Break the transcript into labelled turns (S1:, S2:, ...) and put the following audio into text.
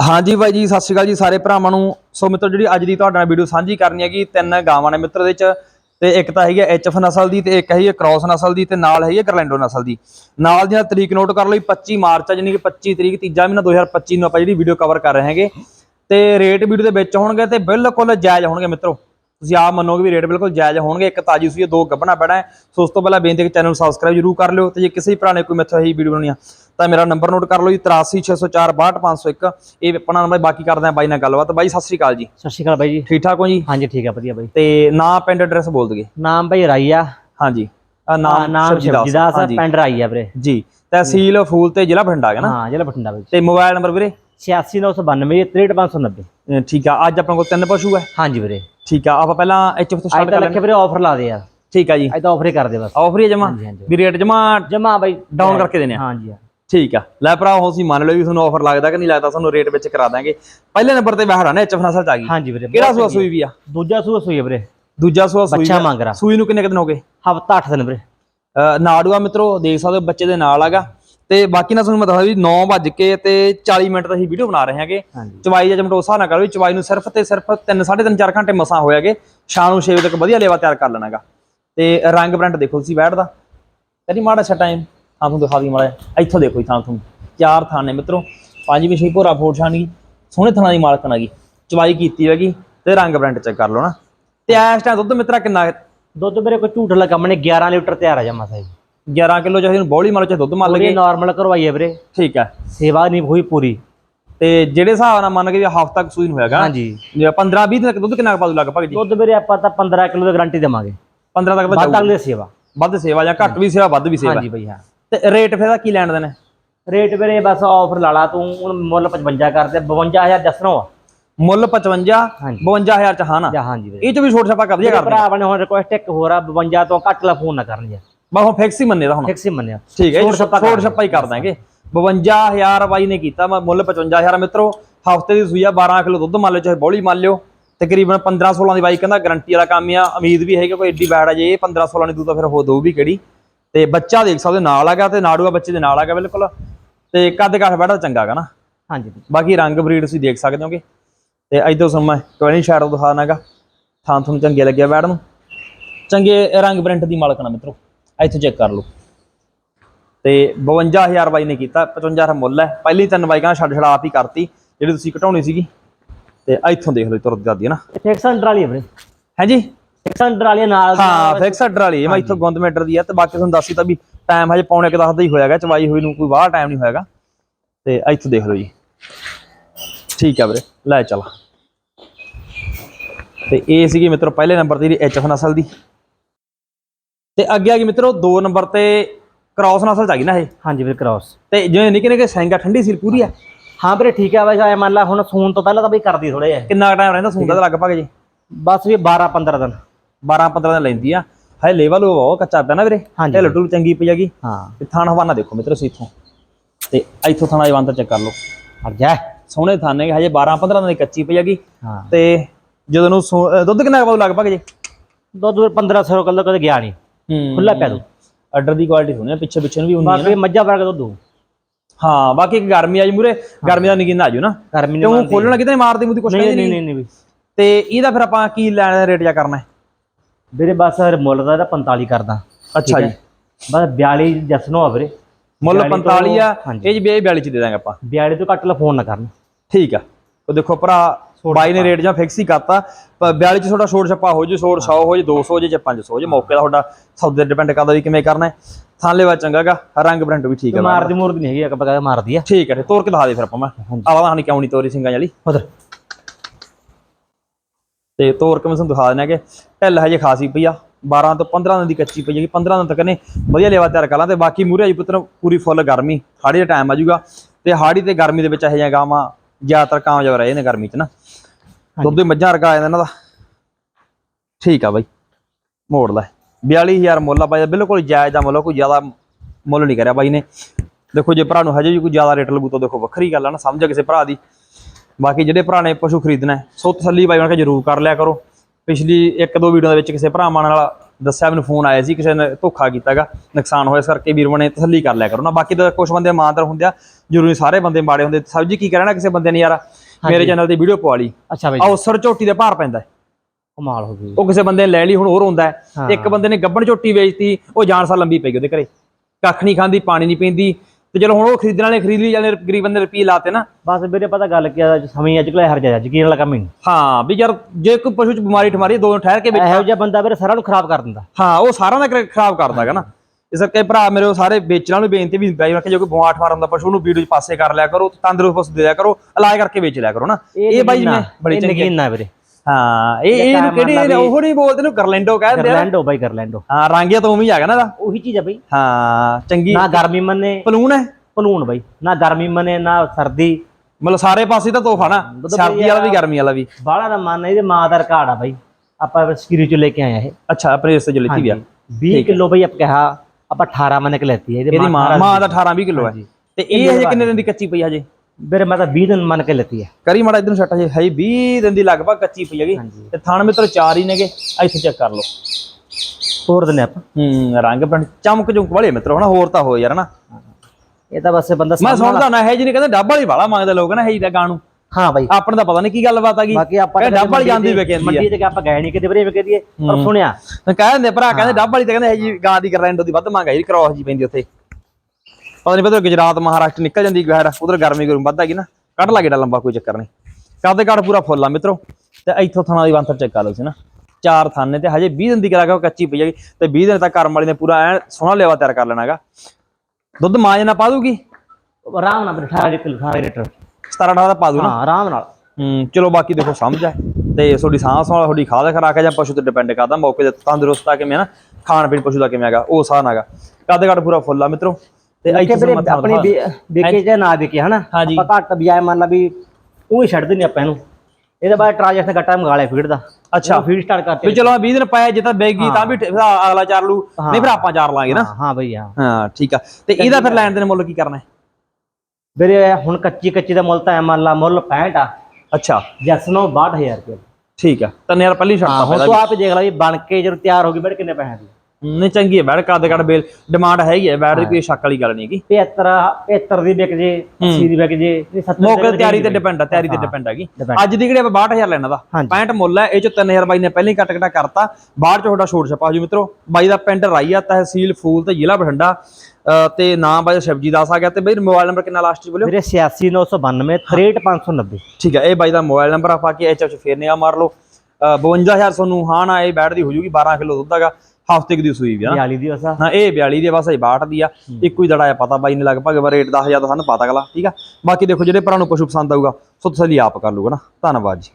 S1: ਹਾਂਜੀ ਬਾਈ ਜੀ ਸਤਿ ਸ਼੍ਰੀ ਅਕਾਲ ਜੀ ਸਾਰੇ ਭਰਾਵਾਂ ਨੂੰ। ਸੋ ਮਿੱਤਰ ਜਿਹੜੀ ਅੱਜ ਦੀ ਤੁਹਾਡੇ ਨਾਲ ਵੀਡੀਓ ਸਾਂਝੀ ਕਰਨੀ ਹੈਗੀ ਤਿੰਨ ਗਾਵਾਂ ਨੇ ਮਿੱਤਰ ਦੇ ਵਿੱਚ। ਤੇ ਇੱਕ ਤਾਂ ਹੈਗੀ ਐਚਐਫ ਨਸਲ ਦੀ ਤੇ ਇੱਕ ਹੈਗੀ ਹੈ ਕ੍ਰਾਸ ਨਸਲ ਦੀ ਤੇ ਨਾਲ ਹੈਗੀ ਹੈ ਗਰਲੈਂਡੋ ਨਸਲ ਦੀ। ਨਾਲ ਦੀਆਂ ਤਰੀਕ ਨੋਟ ਕਰ ਲਓ ਜੀ 25 ਮਾਰਚ ਆ ਜਾਨੀ ਕਿ 25 ਤਰੀਕ ਤੀਜਾ ਮਹੀਨਾ 2025 ਨੂੰ ਆਪਾਂ ਜਿਹੜੀ ਵੀਡੀਓ ਕਵਰ ਕਰ ਰਹੇ ਹੈਗੇ। ਤੇ ਰੇਟ ਵੀਡੀਓ ਦੇ ਵਿੱਚ ਹੋਣਗੇ ਤੇ ਬਿਲਕੁਲ ਜਾਇਜ਼ ਹੋਣਗੇ ਮਿੱਤਰੋ। ਤੁਸੀਂ ਆਪ ਮੰਨੋਗੇ ਵੀ ਰੇਟ ਬਿਲਕੁਲ ਜਾਇਜ਼ ਹੋਣਗੇ। ਇੱਕ ਤਾਜੀ ਸੂਈ ਹੈ, ਦੋ ਗੱਭਣਾ ਪੈਣਾ ਸੋ ਉਸ ਤੋਂ ਪਹਿਲਾਂ ਬੇਨਤੀ ਹੈ ਕਿ ਚੈਨਲ ਨੂੰ ਸਬਸਕ੍ਰਾਈਬ ਜਰੂਰ ਕਰ ਲਿਓ। ਤੇ ਜੇ ਕਿਸੇ ਭਰਾ ਨੇ ਕੋਈ ਮੈਥੋਂ ਇਹੀ ਵੀਡੀਓ ਬਣਾਉਣੀ ਆ ਤਾਂ ਮੇਰਾ ਨੰਬਰ ਨੋਟ ਕਰ ਲਓ ਜੀ 8360462501 ਇਹ ਆਪਣਾ ਨੰਬਰ ਬਾਕੀ ਕਰਦੇ ਆ ਬਾਈ ਨਾਲ ਗੱਲਬਾਤ। ਬਾਈ ਸਤਿ ਸ਼੍ਰੀ ਅਕਾਲ ਜੀ।
S2: ਸਤਿ ਸ਼੍ਰੀ ਅਕਾਲ ਬਾਈ ਜੀ।
S1: ਠੀਕ ਠਾਕ ਹੋ ਜੀ?
S2: ਹਾਂਜੀ ਠੀਕ ਹੈ ਵਧੀਆ ਬਾਈ।
S1: ਤੇ ਨਾਂ ਪਿੰਡ ਐਡਰੈਸ ਬੋਲ ਦਗੇ
S2: ਨਾਮ ਬਾਈ ਰਾਈਆ।
S1: ਹਾਂਜੀ। ਆ
S2: ਨਾਮ
S1: ਨਾਮ
S2: ਨਾਮ
S1: ਸ਼ਬਜੀ ਦਾਸ
S2: ਸ਼ਬਜੀਦਾਸ ਪਿੰਡ ਰਾਈਆ ਵੀਰੇ।
S1: ਜੀ। ਤਹਿਸੀਲ ਫੂਲ ਤੇ ਜ਼ਿਲ੍ਹਾ ਬਠਿੰਡਾ ਹੈ ਨਾ?
S2: ਹਾਂ ਜ਼ਿਲ੍ਹਾ ਬਠਿੰਡਾ ਬਾਈ।
S1: ਤੇ ਮੋਬਾਈਲ ਨੰਬਰ ਵੀਰੇ?
S2: 86992 63590
S1: ਅਹ ਠੀਕ ਆ। ਅੱਜ ਆਪਣੇ ਕੋਲ ਤਿੰਨ ਪਸ਼ੂ ਹੈ।
S2: ਹਾਂਜੀ ਵੀਰੇ।
S1: ਠੀਕ ਆ। ਆਪਾਂ ਪਹਿਲਾਂ ਐਚਐਫ ਤੋਂ ਸਟਾਰਟ ਕਰ ਲੈਂਦੇ।
S2: ਵੀਰੇ ਆਫਰ ਲਾ ਦੇ ਯਾਰ।
S1: ਠੀਕ ਆ ਜੀ।
S2: ਅੱਜ ਤਾਂ ਆਫਰ ਹੀ ਕਰ ਦੇ ਬਸ।
S1: ਆਫਰ ਹੀ ਜਮਾ। ਵੀ ਰੇਟ ਜਮਾ
S2: ਜਮਾ ਬਾਈ।
S1: Down ਕਰਕੇ ਦੇਣੇ ਆ।
S2: ਹਾਂਜੀ ਹਾਂ।
S1: ਠੀਕ ਆ। ਲੈ ਭਰਾ ਉਹ ਸੀ ਮੰਨ ਲਓ ਵੀ ਤੁਹਾਨੂੰ ਆਫਰ ਲੱਗਦਾ ਕਿ ਨਹੀਂ ਲੱਗਦਾ ਤੁਹਾਨੂੰ ਰੇਟ ਵਿੱਚ ਕਰਾ ਦਾਂਗੇ। ਪਹਿਲੇ ਨੰਬਰ ਤੇ ਬਾਹਰ ਆਣਾ ਐਚਐਫ ਨਸਲ ਚ ਆ ਗਈ।
S2: ਹਾਂਜੀ ਵੀਰੇ
S1: ਕਿਹੜਾ ਸੂਆ ਸੂਈ ਵੀ ਆ?
S2: ਦੂਜਾ ਸੂਆ ਸੂਈ ਹੈ ਵੀਰੇ।
S1: ਦੂਜਾ ਸੂਆ ਸੂਈ
S2: ਬੱਚਾ। ਮੰਗ ਰਿਹਾ।
S1: ਸੂਈ ਨੂੰ ਕਿੰਨੇ ਦਿਨ ਹੋ ਗਏ?
S2: ਹਫਤਾ 8 ਦਿਨ ਵੀਰੇ।
S1: ਨਾੜੂਆ ਮਿੱਤਰੋ ਦੇਖ ਸਕਦੇ ਹੋ ਬੱਚੇ ਦੇ ਨਾਲ ਹੈਗਾ ਤੇ ਬਾਕੀ ਨਾ ਤੁਹਾਨੂੰ ਮੈਂ ਦੱਸਦਾ ਵੀ 9 ਵੱਜ ਕੇ ਤੇ 40 ਮਿੰਟ ਦਾ ਅਸੀਂ ਵੀਡੀਓ ਬਣਾ ਰਹੇ ਹਾਂਗੇ। ਚਵਾਈ ਦਾ ਜਮਟੋਸਾ ਨਾ ਕਰੋ ਵੀ ਚਵਾਈ ਨੂੰ ਸਿਰਫ ਤੇ ਸਿਰਫ 3 3.5 4 ਘੰਟੇ ਮਸਾਂ ਹੋਇਆਗੇ ਸ਼ਾਮ ਨੂੰ 6 ਵਜੇ ਤੱਕ ਵਧੀਆ ਲੇਵਾ ਤਿਆਰ ਕਰ ਲੈਣਾਗਾ। ਤੇ ਰੰਗ ਪ੍ਰਿੰਟ ਦੇਖੋ ਤੁਸੀਂ ਬੈਠ ਦਾ। ਤੇਰੀ ਮਾੜਾ ਛਾ ਟਾਈਮ ਤੁਹਾਨੂੰ ਦਿਖਾ ਦੀ ਮਾੜਾ। ਇੱਥੋਂ ਦੇਖੋ ਜੀ ਥਾਂ ਤੁਹਾਨੂੰ। ਚਾਰ ਥਾਂ ਨੇ ਮਿੱਤਰੋ। ਪੰਜਵੀਂ ਛੇ ਭੋਰਾ ਫੋੜ ਛਾਣਗੀ ਸੋਹਣੇ ਥਾਂ ਦੀ ਮਾਲਕਣ ਹੈਗੀ ਚਵਾਈ ਕੀਤੀ ਹੈਗੀ ਤੇ ਰੰਗ ਪ੍ਰਿੰਟ ਚੈੱਕ ਕਰ ਲਓ ਨਾ। ਤੇ ਇਸ ਟਾਈਮ ਦੁੱਧ ਮਿੱਤਰਾ ਕਿੰਨਾ?
S2: ਦੁੱਧ ਵੀਰੇ ਕੋਈ ਝੂਠ ਲਗਾ ਮਨੇ 11 ਲੀਟਰ ਤਿਆਰ ਆ ਜਮਾ ਸਾਈ
S1: 11 ਕਿਲੋ ਚਾਹੇ ਇਹਨੂੰ ਬੌਲੀ ਮਾਰੋ ਚਾਹੇ ਦੁੱਧ ਮੰਨ ਲਗੇ
S2: ਨਾਰਮਲ ਕਰਵਾਈ ਹੈ ਵੀਰੇ।
S1: ਠੀਕ ਹੈ।
S2: ਸੇਵਾ ਨਹੀਂ ਹੋਈ ਪੂਰੀ।
S1: ਤੇ ਜਿਹੜੇ ਹਿਸਾਬ ਨਾਲ ਮੰਨ ਕੇ ਹਫ਼ਤਾ ਕੁ ਸੂਈ ਨੂੰ ਹੋਏਗਾ
S2: ਹਾਂਜੀ।
S1: ਜੇ 15 20 ਦਿਨ ਤੱਕ ਦੁੱਧ ਕਿੰਨਾ ਕੁ ਪਾਦੂ ਲਗਭਗ ਜੀ?
S2: ਦੁੱਧ ਵੀਰੇ ਆਪਾਂ ਤਾਂ 15 ਕਿਲੋ ਦੀ ਗਾਰੰਟੀ ਦੇਵਾਂਗੇ।
S1: 15 ਤੱਕ
S2: ਅਗਲੇ ਸੇਵਾ।
S1: ਵੱਧ ਸੇਵਾ ਜਾਂ ਘੱਟ ਵੀ ਸੇਵਾ ਵੱਧ ਵੀ ਸੇਵਾ।
S2: ਹਾਂਜੀ ਬਈ ਹਾਂ।
S1: ਤੇ ਰੇਟ ਫਿਰ ਦਾ ਕੀ ਲੈਣ ਦੇ ਨੇ
S2: ਰੇਟ ਵੀਰੇ ਬਸ ਆਫਰ ਲਾ ਲਾ ਤੂੰ ਹੁਣ ਮੁੱਲ 55 ਕਰਦੇ 52000 ਦੱਸਣੋ ਆ।
S1: ਮੁੱਲ 55
S2: ਹਾਂਜੀ।
S1: 52000 ਚ ਹਾਂ ਨਾ?
S2: ਹਾਂਜੀ
S1: ਇਹ ਚ ਵੀ ਛੋਟ ਛਾਪਾ ਕਰ ਦਿਆ
S2: ਮੇਰੇ
S1: ਕਰ
S2: ਭਰਾ ਬਣੇ ਹੁਣ ਰਿਕੁਐਸਟ ਇੱਕ ਹੋਰ ਆ 52 ਤੋਂ ਘੱਟ ਲਾ ਫੋਨ ਨਾ ਕਰਨ ਜੀ
S1: ਬਾ ਹੁਣ ਫਿਕਸ ਹੀ ਮੰਨੇ ਦਾ ਹੁਣ।
S2: ਫਿਕਸ ਹੀ ਮੰਨਿਆ।
S1: ਠੀਕ ਹੈ
S2: ਛੋਟ ਛੱਪਾ
S1: ਹੀ ਕਰ ਦਾਂਗੇ। 52000 ਬਾਈ ਨੇ ਕੀਤਾ ਮੁੱਲ 55000 ਮਿੱਤਰੋ। ਹਫ਼ਤੇ ਦੀ ਸੂਈ ਆ 12 ਕਿਲੋ ਦੁੱਧ ਮੰਨ ਲਿਓ ਚਾਹੇ ਬੌਲੀ ਮੰਨ ਲਿਓ। ਤਕਰੀਬਨ 15 16 ਦੀ ਬਾਈ ਕਹਿੰਦਾ ਗਾਰੰਟੀ ਵਾਲਾ ਕੰਮ ਆ। ਉਮੀਦ ਵੀ ਹੈ ਕਿ ਕੋਈ ਏਡੀ ਬੈੜ ਆ ਜੇ ਇਹ 15 16 ਨਹੀਂ ਦੂ ਤਾਂ ਫਿਰ ਹੋ ਦਊ ਵੀ ਕਿਹੜੀ। ਤੇ ਬੱਚਾ ਦੇਖ ਸਕਦੇ ਨਾਲ ਹੈਗਾ ਤੇ ਨਾੜੂਆ ਬੱਚੇ ਦੇ ਨਾਲ ਹੈਗਾ ਬਿਲਕੁਲ। ਤੇ ਕੱਦ ਕਾਠ ਬੈੜਾ ਚੰਗਾ ਹੈਗਾ ਨਾ।
S2: ਹਾਂਜੀ
S1: ਬਾਕੀ ਰੰਗ ਬਰੀਡ ਤੁਸੀਂ ਦੇਖ ਸਕਦੇ ਹੋਗੇ। ਤੇ ਇਧਰ ਸਮਾਂ ਸ਼ਾਟ ਤੋਂ ਦਿਖਾਣਾਗਾ ਥਾਂ ਤੁਹਾਨੂੰ ਚੰਗੇ ਲੱਗਿਆ ਬੈੜ ਨੂੰ। ਚੰਗੇ ਰੰਗ ਪ੍ਰਿੰਟ ਦੀ ਮਾਲਕ ਨਾ ਮਿੱਤਰੋ ਇੱਥੇ ਚੈੱਕ ਕਰ ਲਓ। ਤੇ 52000 ਬਾਈ ਨੇ ਕੀਤਾ 55000 ਮੁੱਲ ਹੈ। ਪਹਿਲੀ ਤਿੰਨ ਬਾਈਕਾਂ ਛੱਡ ਛੜਾ ਆਪ ਹੀ ਕਰਤੀ ਜਿਹੜੀ ਤੁਸੀਂ ਘਟਾਉਣੀ ਸੀਗੀ। ਤੇ ਇੱਥੋਂ ਦੇਖ ਲਓ ਤੁਰਦੀ ਜਾਂਦੀ ਹੈ ਨਾ।
S2: ਫਿਕਸ ਅੰਡਰ ਵਾਲੀ ਹੈ ਵੀਰੇ।
S1: ਹਾਂਜੀ
S2: ਫਿਕਸ ਅੰਡਰ ਵਾਲੀ ਨਾਲ
S1: ਹਾਂ ਫਿਕਸ ਅੱਡਰ ਵਾਲੀ ਮੈਂ ਇੱਥੋਂ ਗੁੰਦ ਮੀਟਰ ਦੀ ਹੈ ਤੇ ਬਾਕੀ ਤੁਹਾਨੂੰ ਦੱਸੀ ਤਾਂ ਵੀ ਟਾਈਮ ਹਜੇ ਪੌਣੇ ਕਿ ਦਸ ਦਾ ਹੀ ਹੋਇਆਗਾ ਚਵਾਈ ਹੋਈ ਨੂੰ ਕੋਈ ਬਾਹਰ ਟਾਈਮ ਨਹੀਂ ਹੋਇਆਗਾ। ਤੇ ਇੱਥੋਂ ਦੇਖ ਲਓ ਜੀ। ਠੀਕ ਆ ਵੀਰੇ ਲੈ ਚੱਲ। ਤੇ ਇਹ ਸੀਗੀ ਮਿੱਤਰੋ ਪਹਿਲੇ ਨੰਬਰ ਤੇ ਜਿਹੜੀ ਐਚਐਫ ਨਸਲ ਦੀ। ਤੇ ਅੱਗੇ ਆ ਗਈ ਮਿੱਤਰੋ 2 ਨੰਬਰ ਤੇ ਕ੍ਰਾਸ ਨਸਲ ਚ ਆ ਗਈ ਨਾ ਇਹ।
S2: ਹਾਂਜੀ ਵੀਰੇ ਕ੍ਰਾਸ
S1: ਤੇ ਜਿਵੇਂ ਨਿੱਕੇ ਨਿੱਕੇ ਸੈਂਗਾ ਠੰਡੀ ਸੀਲ ਪੂਰੀ ਆ?
S2: ਹਾਂ ਵੀਰੇ ਠੀਕ ਬਸ ਐ ਮੰਨ ਲਾ ਹੁਣ ਸੂਣ ਤੋਂ ਪਹਿਲਾਂ ਤਾਂ ਬਈ ਕਰਦੀ ਥੋੜੇ ਜਿਹਾ।
S1: ਕਿੰਨਾ ਟਾਈਮ ਰਹਿੰਦਾ ਸੂੰਦਾ ਦਾ ਲਗਭਗ ਜੀ?
S2: ਬਸ ਵੀ 12 15 ਦਿਨ।
S1: 12 15 ਦਿਨ ਲੈਂਦੀ ਆ। ਹਾਏ ਲੈਵਲ ਉਹ ਬਹੁਤ ਕੱਚਾ ਪਿਆ ਨਾ ਵੀਰੇ।
S2: ਹਾਂਜੀ।
S1: ਢਿੱਲ ਢੁੱਲ ਚੰਗੀ ਪਈ ਹੈਗੀ।
S2: ਹਾਂ।
S1: ਤੇ ਥਾਣ ਹਵਾਨਾ ਦੇਖੋ ਮਿੱਤਰੋ ਸੀ ਇੱਥੋਂ। ਤੇ ਇੱਥੋਂ ਥਾਣਾ ਜਵੰਤ ਚੈੱਕ ਕਰ ਲਓ।
S2: ਹਟ ਜਾ।
S1: ਸੋਹਣੇ ਥਾਨੇ ਹਜੇ 12 15 ਦਿਨ ਦੀ ਕੱਚੀ ਪਈ ਹੈਗੀ।
S2: ਹਾਂ।
S1: ਤੇ ਜਦੋਂ ਨੂੰ ਸੋ- ਅਹ ਦੁੱਧ ਕਿੰਨਾ ਪਾਉ ਲਗਭਗ ਜੀ
S2: ਦੁੱਧ ਵੀਰੇ 1500 ਕਿਲੋ ਕਦੇ ਗਿਆ ਨਹੀਂ।
S1: ਹੂੰ।
S2: ਖੁੱਲਾ ਪਿਆ ਦੋ
S1: ਆਰਡਰ ਦੀ ਕੁਆਲਿਟੀ ਸੋਹਣੀ ਆ ਪਿੱਛੇ ਪਿੱਛੇ ਨੂੰ ਵੀ ਹੁੰਦੀ ਹੈ
S2: ਬਾਕੀ ਮੱਝਾਂ ਵਰਗਾ ਦੁੱਧ ਦੋ
S1: ਹਾਂ ਬਾਕੀ ਇੱਕ ਗਰਮੀ ਆ ਜੀ ਮੂਰੇ। ਗਰਮੀ ਦਾ ਨਗੀਨਾ ਆਜੂ ਨਾ।
S2: ਗਰਮੀ
S1: ਕਿਉਂ
S2: ਨਹੀਂ
S1: ਖੋਲਣਾ ਕਿਤੇ ਮਾਰਦੀ ਮੁੰਦੀ ਕੁਛ
S2: ਨਹੀਂ
S1: ਕਹਿੰਦੀ
S2: ਨਹੀਂ
S1: ਨਹੀਂ
S2: ਨਹੀਂ ਨਹੀਂ।
S1: ਤੇ ਇਹਦਾ ਫਿਰ ਆਪਾਂ ਕੀ ਲੈਣ ਦਾ ਰੇਟ ਜਾ ਕਰਨਾ ਹੈ?
S2: ਵੀਰੇ ਬਸ ਯਾਰ ਮੁੱਲ ਦਾ ਇਹਦਾ 45 ਕਰਦਾ।
S1: ਅੱਛਾ ਜੀ।
S2: ਬਸ 42 ਜਸਨੋ ਆ ਵੀਰੇ।
S1: ਮੁੱਲ
S2: 42
S1: 45 ਆ। ਇਹ ਜੀ 42 ਚ ਦੇ ਦਾਂਗੇ ਆਪਾਂ।
S2: 42 ਤੋਂ ਘੱਟ ਲਾ ਫੋਨ ਨਾ ਕਰਨ।
S1: ਠੀਕ ਆ। ਉਹ ਦੇਖੋ ਭਰਾ ਬਾਈ ਨੇ ਰੇਟ ਜਾਂ ਫਿਕਸ ਹੀ ਕਰਤਾ। ਪਰ 42 ਚ ਤੁਹਾਡਾ ਛੋੜ ਛੱਪਾ ਹੋ ਜੂ ਛੋੜ 100 ਹੋ ਜੇ 200 ਹੋ ਜੇ ਜਾਂ 500 ਹੋ ਜੇ। ਮੌਕੇ ਦਾ ਤੁਹਾਡਾ ਸੌਦੇ ਡਿਪੈਂਡ ਕਰਦਾ ਵੀ ਕਿਵੇਂ ਕਰਨਾ ਹੈ। ਥਾਲੇ ਵਾ ਚੰਗਾਗਾ ਰੰਗ ਪ੍ਰਿੰਟ ਵੀ ਠੀਕ ਹੈ
S2: ਮਾਰਦੀ ਮੂਰਦੀ ਨਹੀਂ ਹੈਗੀ ਇੱਕ ਬਗਾ ਮਾਰਦੀ ਆ।
S1: ਠੀਕ ਹੈ ਤੋਰ ਕੇ ਦਿਖਾ ਦੇ ਫਿਰ ਆਪਾਂ। ਮੈਂ ਆਲਾ ਹਾਨੀ ਕਿਉਂ ਨਹੀਂ ਤੋਰੀ ਸਿੰਘਾਂ ਵਾਲੀ?
S2: ਉਧਰ।
S1: ਤੇ ਤੋਰ ਕੇ ਮੈਂ ਤੁਹਾਨੂੰ ਦਿਖਾ ਦਿੰਦਾ ਕਿ ਢਿੱਲ ਹਜੇ ਖਾਸੀ ਪਈ ਆ। 12 ਤੋਂ 15 ਦਿਨ ਦੀ ਕੱਚੀ ਪਈ ਹੈਗੀ। 15 ਦਿਨ ਤੱਕ ਨੇ ਵਧੀਆ ਲੇਵਾ ਤਿਆਰ ਕਰ ਲਾਂ ਤੇ ਬਾਕੀ ਮੂਰੇ ਅਜੀ ਪੁੱਤਰ ਪੂਰੀ ਫੁੱਲ ਗਰਮੀ। ਹਾੜੀ ਦਾ ਟਾਈਮ ਆ ਜਾਊਗਾ। ਤੇ ਹਾੜੀ ਤੇ ਗਰਮੀ ਦੇ ਵਿੱਚ ਇਹ ਜਿਹੀਆਂ ਗਾਵਾਂ ਜ਼ਿਆਦਾਤਰ ਕਾਮਯਾਬ ਰਹੇ ਨੇ ਗਰਮੀ 'ਚ ਨਾ। ਦੁੱਧ ਦੇ ਮੱਝਾਂ ਵਰਗਾ ਆ ਜਾਂਦਾ ਇਹਨਾਂ ਦਾ। ਠੀਕ ਆ ਬਾਈ। ਮੋੜ ਲੈ। 42000 ਮੁੱਲ ਆ ਬਾਈ ਬਿਲਕੁਲ ਜਾਇਜ਼ ਦਾ ਮੁੱਲ। ਕੋਈ ਜ਼ਿਆਦਾ ਮੁੱਲ ਨਹੀਂ ਕਰਿਆ ਬਾਈ ਨੇ। ਦੇਖੋ ਜੇ ਭਰਾ ਨੂੰ ਹਜੇ ਵੀ ਕੋਈ ਜ਼ਿਆਦਾ ਰੇਟ ਲੱਗੂ ਤਾਂ ਦੇਖੋ ਵੱਖਰੀ ਗੱਲ ਆ ਨਾ। ਸਮਝ ਕਿਸੇ ਭਰਾ ਦੀ। ਬਾਕੀ ਜਿਹੜੇ ਭਰਾ ਨੇ ਪਸ਼ੂ ਖਰੀਦਣਾ ਸੋ ਤਸੱਲੀ ਬਾਈ ਬਣ ਕੇ ਜ਼ਰੂਰ ਕਰ ਲਿਆ ਕਰੋ। ਪਿਛਲੀ ਇੱਕ ਦੋ ਵੀਡੀਓ ਦੇ ਵਿੱਚ ਕਿਸੇ ਭਰਾਵਾਂ ਨਾਲ ਦੱਸਿਆ ਮੈਨੂੰ ਫੋਨ ਆਇਆ ਸੀ ਕਿਸੇ ਨੇ ਧੋਖਾ ਕੀਤਾਗਾ ਨੁਕਸਾਨ ਹੋਇਆ ਇਸ ਕਰਕੇ ਵੀਰ ਬਣੇ ਤਸੱਲੀ ਕਰ ਲਿਆ ਕਰੋ। ਨਾ ਬਾਕੀ ਤਾਂ ਕੁਝ ਬੰਦੇ ਇਮਾਨਦਾਰ ਹੁੰਦੇ ਆ ਜ਼ਰੂਰੀ ਸਾਰੇ ਬੰਦੇ ਮਾੜੇ ਹੁੰਦੇ। ਸਾਹਿਬ ਜੀ ਕੀ ਕਹਿਣਾ ਕਿਸੇ ਬੰਦੇ ਨੇ ਯਾਰ ਮੇਰੇ ਚੈਨਲ ਤੇ ਵੀਡੀਓ ਪਵਾ ਲਈ।
S2: ਅੱਛਾ ਬਾਈ
S1: ਆ ਉਸਰ ਝੋਟੀ ਦੇ ਭਾਰ ਪੈਂਦਾ।
S2: ਕਮਾਲ ਹੋ ਗਈ।
S1: ਉਹ ਕਿਸੇ ਬੰਦੇ ਨੇ ਲੈ ਲਈ ਹੁਣ ਹੋਰ ਹੁੰਦਾ। ਇੱਕ ਬੰਦੇ ਨੇ ਗੱਬਣ ਝੋਟੀ ਵੇਚਤੀ ਉਹ ਜਾਨ ਸਾਰ ਲੰਬੀ ਪਈ ਉਹਦੇ ਘਰੇ। ਕੱਖ ਨਹੀਂ ਖਾਂਦੀ ਪਾਣੀ ਨਹੀਂ ਪੀਂਦੀ ਤੇ ਚਲੋ ਹੁਣ ਉਹ ਖਰੀਦਣ ਵਾਲੇ ਖਰੀਦ ਲਈ ਜਾਂਦੇ ਗਰੀਬ ਬੰਦੇ ਰੁਪਏ ਲਾਤੇ ਨਾ।
S2: ਬਸ ਵੀਰੇ ਪਤਾ ਗੱਲ ਕੀ ਆ ਸਮੇਂ ਅੱਜ ਕੱਲ੍ਹ ਹਰ ਜਾਇਆ ਯਕੀਨ ਵਾਲਾ ਕੰਮ ਹੀ ਨਹੀਂ।
S1: ਹਾਂ ਵੀ ਯਾਰ ਜੇ ਕੋਈ ਪਸ਼ੂ ਚ ਬਿਮਾਰੀ ਠਮਾਰੀ ਦੋ ਦਿਨ ਠਹਿਰ ਕੇ
S2: ਇਹੋ ਜਿਹਾ ਬੰਦਾ ਵੀਰੇ ਸਾਰਿਆਂ ਨੂੰ ਖਰਾਬ ਕਰ ਦਿੰਦਾ।
S1: ਹਾਂ ਉਹ ਸਾਰਿਆਂ ਦਾ ਖਰਾਬ ਕਰਦਾ ਹੈਗਾ ਨਾ। ਇਸ ਕਰਕੇ ਭਰਾ ਮੇਰੇ ਸਾਰੇ ਵੇਚਣ ਨੂੰ ਬੇਨਤੀ ਵੀ ਬਾਈ ਰੱਖੇ ਜੇ ਕੋਈ ਬਿਮਾਰ ਠਮਾਰ ਹੁੰਦਾ ਪਸ਼ੂ ਨੂੰ ਵੀਡੀਓ ਚ ਪਾਸੇ ਕਰ ਲਿਆ ਕਰੋ ਤੰਦਰੁਸਤ ਪਸ਼ੂ ਦੇ ਦਿਆ ਕਰੋ ਇਲਾਜ ਕਰਕੇ ਵੇਚ ਲਿਆ ਕਰੋ ਨਾ। ਇਹ ਬਾਈ ਜਿਵੇਂ ਬੜੀ ਚੰਗੀ
S2: ਨਾ ਵੀਰੇ।
S1: ਹਾਂ ਇਹ ਇਹ ਇਹਨੂੰ ਕਿਹੜੀ ਉਹ ਨਹੀਂ ਬੋਲਦੇ ਨੂੰ ਗਰਲੈਂਡੋ ਕਹਿੰਦੇ ਆ
S2: ਗਰਲੈਂਡੋ ਬਾਈ ਗਰਲੈਂਡੋ
S1: ਹਾਂ ਰਾਂਗਿਆ ਤੋਂ ਉਵੇਂ ਹੀ ਹੈਗਾ ਨਾ ਇਹਦਾ।
S2: ਉਹੀ ਚੀਜ਼ ਆ ਬਾਈ।
S1: ਹਾਂ ਚੰਗੀ।
S2: ਨਾ ਗਰਮੀ ਮੰਨੇ।
S1: ਪਲੂਣ ਹੈ।
S2: ਭਲੂਣ ਬਾਈ। ਨਾ ਗਰਮੀ ਮੰਨੇ ਨਾ ਸਰਦੀ।
S1: ਮਤਲਬ ਸਾਰੇ ਪਾਸੇ ਤਾਂ ਤੋਹਫਾ ਨਾ। ਸਰਦੀ ਵਾਲਾ ਵੀ ਗਰਮੀ ਵਾਲਾ ਵੀ।
S2: ਬਾਹਲਾ ਦਾ ਮਨ ਇਹਦੇ ਮਾਂ ਦਾ ਰਿਕਾਰਡ ਆ ਬਾਈ। ਆਪਾਂ ਸਕਰੀ ਚ ਲੈ ਕੇ ਆਏ ਆ ਇਹ।
S1: ਅੱਛਾ ਆਪਣੇ ਇਸ ਤੇ ਜਲਤੀ ਵੀ ਆ।
S2: 20 ਕਿਲੋ ਬਾਈ ਆਪ ਕਿਹਾ ਆਪਾਂ 18 ਮੰਨ ਕੇ ਲੈਤੀ ਹੈ
S1: ਇਹਦੀ ਮਾਂ ਦਾ 18 20 ਕਿਲੋ ਹੈ। ਤੇ ਇਹ ਹਜੇ ਕਿੰਨੇ ਦਿਨ ਦੀ ਕੱਚੀ ਪਈ ਆ ਹਜੇ?
S2: ਵੀਰੇ ਮੈਂ ਤਾਂ 20 ਦਿਨ ਮੰਨ ਕੇ ਲੈਤੀ ਹੈ
S1: ਕਰੀ ਮਾੜਾ ਇਧਰ ਛੱਟ ਹਜੇ ਹੈ 20 ਦਿਨ ਦੀ ਲਗਭਗ ਕੱਚੀ ਪਈ ਹੈਗੀ। ਤੇ ਥਣ ਮਿੱਤਰ ਚਾਰ ਹੀ ਨੇਗੇ। ਇੱਥੇ ਚੈੱਕ ਕਰ ਲਓ।
S2: ਤੋੜ ਦਿੰਦੇ ਆਪਾਂ।
S1: ਹੂੰ ਰੰਗ ਬਣ ਚਮਕ ਚੁੰਕ ਵਾਲੇ ਮਿੱਤਰ ਹਨਾ? ਹੋਰ ਤਾਂ ਹੋ ਯਾਰ ਹਨਾ?
S2: ਇਹ ਤਾਂ ਬਸ ਬੰਦਾ
S1: ਮੈਂ ਸੁਣਦਾ ਨਾ ਹੈ ਜੀ ਨੇ ਕਹਿੰਦੇ ਡੱਬ ਵਾਲੀ ਵਾਲਾ ਮੰਗਦੇ ਲੋਕ ਨਾ ਹੈ ਜੀ ਦਾ ਗਾਣੂ।
S2: ਹਾਂ ਬਾਈ।
S1: ਆਪਣੇ ਤਾਂ ਪਤਾ ਨਹੀਂ ਕੀ ਗੱਲਬਾਤ ਆ ਗਈ।
S2: ਬਾਕੀ ਆਪਾਂ
S1: ਕਹਿੰਦੇ ਡੱਬ ਵਾਲੀ ਜਾਂਦੀ ਵੇ ਕਹਿੰਦੀ
S2: ਮੰਡੀ ਤੇ ਆਪਾਂ ਗਏ ਨਹੀਂ ਕਿਤੇ ਵੀਰੇ ਦੀਏ ਪਰ ਸੁਣਿਆ।
S1: ਤਾਂ ਕਹਿ ਦਿੰਦੇ ਭਰਾ ਕਹਿੰਦੇ ਡੱਬ ਵਾਲੀ ਤਾਂ ਕਹਿੰਦੇ ਹੈ ਜੀ ਗਾਂ ਦੀ ਗਰੈਂਡੋ ਦੀ ਵੱਧ ਮੰਗ ਹੈ ਜੀ ਕ੍ਰੋਸ ਜੀ ਪੈਂਦੀ ਉੱਥੇ। ਪਤਾ ਨਹੀਂ ਪਤਾ ਗੁਜਰਾਤ ਮਹਾਰਾਸ਼ਟਰ ਨਿਕਲ ਜਾਂਦੀ ਗਹਿਰ ਉਧਰ ਗਰਮੀ ਗਰਮ ਵੱਧ ਹੈਗੀ ਨਾ ਕੱਢ ਲਾ ਗੇੜਾ ਲੰਬਾ ਕੋਈ ਚੱਕਰ ਨਹੀਂ ਕਾਦੇ ਕਾੜ ਪੂਰਾ ਫੁੱਲ ਆ ਮਿੱਤਰੋ ਤੇ ਇੱਥੋਂ ਥਣਾ ਦੀ ਬੰਤਰ ਚੈੱਕ ਕਰ ਲਓ ਸੀ ਨਾ। ਚਾਰ ਥਾਨੇ ਤੇ ਹਜੇ 20 ਦਿਨ ਦੀ ਕਰਾ ਕੇ ਕੱਚੀ ਪਈ ਹੈਗੀ ਤੇ 20 ਦਿਨ ਤੱਕ ਕਰਮ ਵਾਲੀ ਨੇ ਪੂਰਾ ਐ ਸੋਹਣਾ ਲੇਵਾ ਤਿਆਰ ਕਰ ਲੈਣਾਗਾ ਦੁੱਧ ਮਾਂ ਜਨਾ ਪਾ ਦੂਗੀ?
S2: ਆਰਾਮ ਨਾਲ ਵੀਰੇ 18 ਕਿਲੋ 18 ਲੀਟਰ
S1: 17 18 ਦਾ ਪਾ ਦੂ ਨਾ।
S2: ਹਾਂ ਆਰਾਮ ਨਾਲ।
S1: ਹੂੰ ਚਲੋ ਬਾਕੀ ਦੇਖੋ ਸਮਝ ਆ। ਤੇ ਤੁਹਾਡੀ ਸਾਹ ਸੌ ਤੁਹਾਡੀ ਖਾਦ ਖਰਾਕ ਹੈ ਜਾਂ ਪਸ਼ੂ ਤੇ ਡਿਪੈਂਡ ਕਰਦਾ ਮੌਕੇ ਤੇ ਤੰਦਰੁਸਤ ਆ ਕਿਵੇਂ ਨਾ ਖਾਣ ਪੀਣ ਪਸ਼ੂ ਦਾ ਕਿਵੇਂ ਹੈਗਾ ਉਹ ਸਾਹ ਨਾਗਾ ਕਾਦੇ ਕਾੜ ਪੂਰਾ ਫੁੱਲ ਆ ਮਿੱਤਰੋ। ਤੇ ਇੱਥੇ
S2: ਵੀਰੇ
S1: ਸਮਾਂ
S2: ਆਪਣੀ ਵੇਖੇ ਜਾਂ ਨਾ ਵੇਖੇ ਹਨਾ। ਆਪਾਂ ਘੱਟ ਬਿਜਾਏ ਮੰਨ ਲਾ ਵੀ ਉਹ ਹੀ ਛੱਡ ਦਿੰਦੇ ਆਪਾਂ ਇਹਨੂੰ। ਇਹਦੇ ਬਾਅਦ ਟ੍ਰਾਂਜੈਕਸ਼ਨ ਗੱਟਾ ਮੰਗਾ ਲਿਆ ਫੀਡ ਦਾ।
S1: ਅੱਛਾ।
S2: ਫੀਡ ਸਟਾਰਟ
S1: ਵੀ
S2: ਕਰਤੇ
S1: ਚਲੋ 20 ਦਿਨ ਪਾਇਆ ਜੇ ਤਾਂ ਬੈਗੀ ਤਾਂ ਵੀ ਅਗਲਾ ਚਾਰ ਲੂ। ਨਹੀਂ ਫਿਰ ਆਪਾਂ ਚਾਰ ਲਾਂਗੇ ਨਾ।
S2: ਹਾਂ, ਹਾਂ ਬਈ ਹਾਂ।
S1: ਹਾਂ ਠੀਕ ਆ। ਤੇ ਇਹਦਾ ਫਿਰ ਲੈਣ ਦੇਣ ਮੁੱਲ ਕੀ ਕਰਨਾ ਹੈ?
S2: ਵੀਰੇ ਹੁਣ ਕੱਚੀ ਕੱਚੀ ਦਾ ਮੁੱਲ ਤਾਂ ਐ ਮੰਨ ਲਾ ਮੁੱਲ 65 ਆ।
S1: ਅੱਛਾ।
S2: ਜੈਸ ਨੂੰ 62000 ਰੁਪਏ।
S1: ਠੀਕ ਆ। ਤਾਂ ਯਾਰ ਪਹਿਲੀ
S2: ਹਾਂ
S1: ਛੱਡਤਾ
S2: ਹੁਣ
S1: ਪਹਿਲਾਂ
S2: ਤੂੰ ਆਪ ਹੀ ਦੇਖ ਲੈ ਵੀ ਬਣ ਕੇ ਜਦੋਂ ਤਿਆਰ ਹੋ ਗਈ ਬੜ ਕਿੰਨੇ ਪੈਸੇ ਦੀ
S1: ਵੀ। ਨਹੀਂ ਚੰਗੀ ਹੈ ਬੈੜ ਕਾਦੇ ਕਾੜ ਬੇਲ ਡਿਮਾਂਡ ਹੈਗੀ ਹੈ ਬੈੜ ਦੀ ਕੋਈ ਸ਼ੱਕ ਵਾਲੀ ਗੱਲ ਨਹੀਂ ਹੈਗੀ।
S2: 75 75 ਦੀ ਵਿਕ ਜੇ 80 ਦੀ ਵਿਕ ਜੇ ਇਹ 70
S1: ਮੌਕੇ ਤਿਆਰੀ ਤੇ ਡਿਪੈਂਡ ਆ ਤਿਆਰੀ ਤੇ ਡਿਪੈਂਡ ਹੈਗੀ। ਅੱਜ ਦੀ ਕਿਹੜੇ ਆਪਾਂ 62000 ਲੈਣਾ ਦਾ
S2: ਹਾਂਜੀ।
S1: 65 ਮੁੱਲ ਹੈ ਇਹ ਚ 3000 ਬਾਈ ਨੇ ਪਹਿਲਾਂ ਹੀ ਕੱਟ ਕਟਾ ਕਰਤਾ। ਬਾਹਰ ਚ ਤੁਹਾਡਾ ਛੋਟ ਛਪਾ ਜੀ ਮਿੱਤਰੋ। ਬਾਈ ਦਾ ਪਿੰਡ ਰਾਈ ਆ ਤਹਿਸੀਲ ਫੂਲ ਤੇ ਜ਼ਿਲ੍ਹਾ ਬਠਿੰਡਾ। ਤੇ ਨਾਮ ਬਾਈ ਸ਼ਿਵਜੀ ਦਾਸ ਆ ਗਿਆ। ਤੇ ਬਾਈ ਮੋਬਾਈਲ ਨੰਬਰ ਕਿੰਨਾ ਲਾਸਟ ਚ ਬੋਲਿਓ?
S2: ਵੀਰੇ 86992 63590
S1: ਠੀਕ ਹੈ ਇਹ ਬਾਈ ਦਾ ਮੋਬਾਈਲ ਨੰਬਰ ਆ ਪਾ ਕੇ ਐਚ ਐਚ ਫੇਰ ਨਿਆ ਮਾਰ ਲਓ। ਅਹ 52000 ਤੁਹਾਨੂੰ ਹਾਂ ਨਾ ਇਹ ਬੈਠ ਦੀ ਹੋ ਜੂਗੀ 12 ਕਿਲੋ ਦੁੱਧ ਹੈਗਾ। ਹਫ਼ਤੇ ਦੀ ਸੂਈ ਵੀ ਆ। ਨਾ
S2: 42 ਦੀ ਉਸਾ
S1: ਹਾਂ ਇਹ 42 ਦੀ ਇਹ 62 ਦੀ ਆ। ਇੱਕੋ ਹੀ ਦੜਾ ਆ ਪਤਾ ਬਾਈ ਨੇ ਲਗਭਗ ਰੇਟ 10000 ਦਾ ਸਾਨੂੰ ਪਤਾ ਗਲਾ ਠੀਕ ਆ? ਬਾਕੀ ਦੇਖੋ ਜਿਹੜੇ ਭਰਾ ਨੂੰ ਪਸ਼ੂ ਪਸੰਦ ਆਊਗਾ ਸੋ ਤੁਸੀਂ ਆਪ ਕਰ ਲੂਗਾ ਨਾ ਧੰਨਵਾਦ ਜੀ।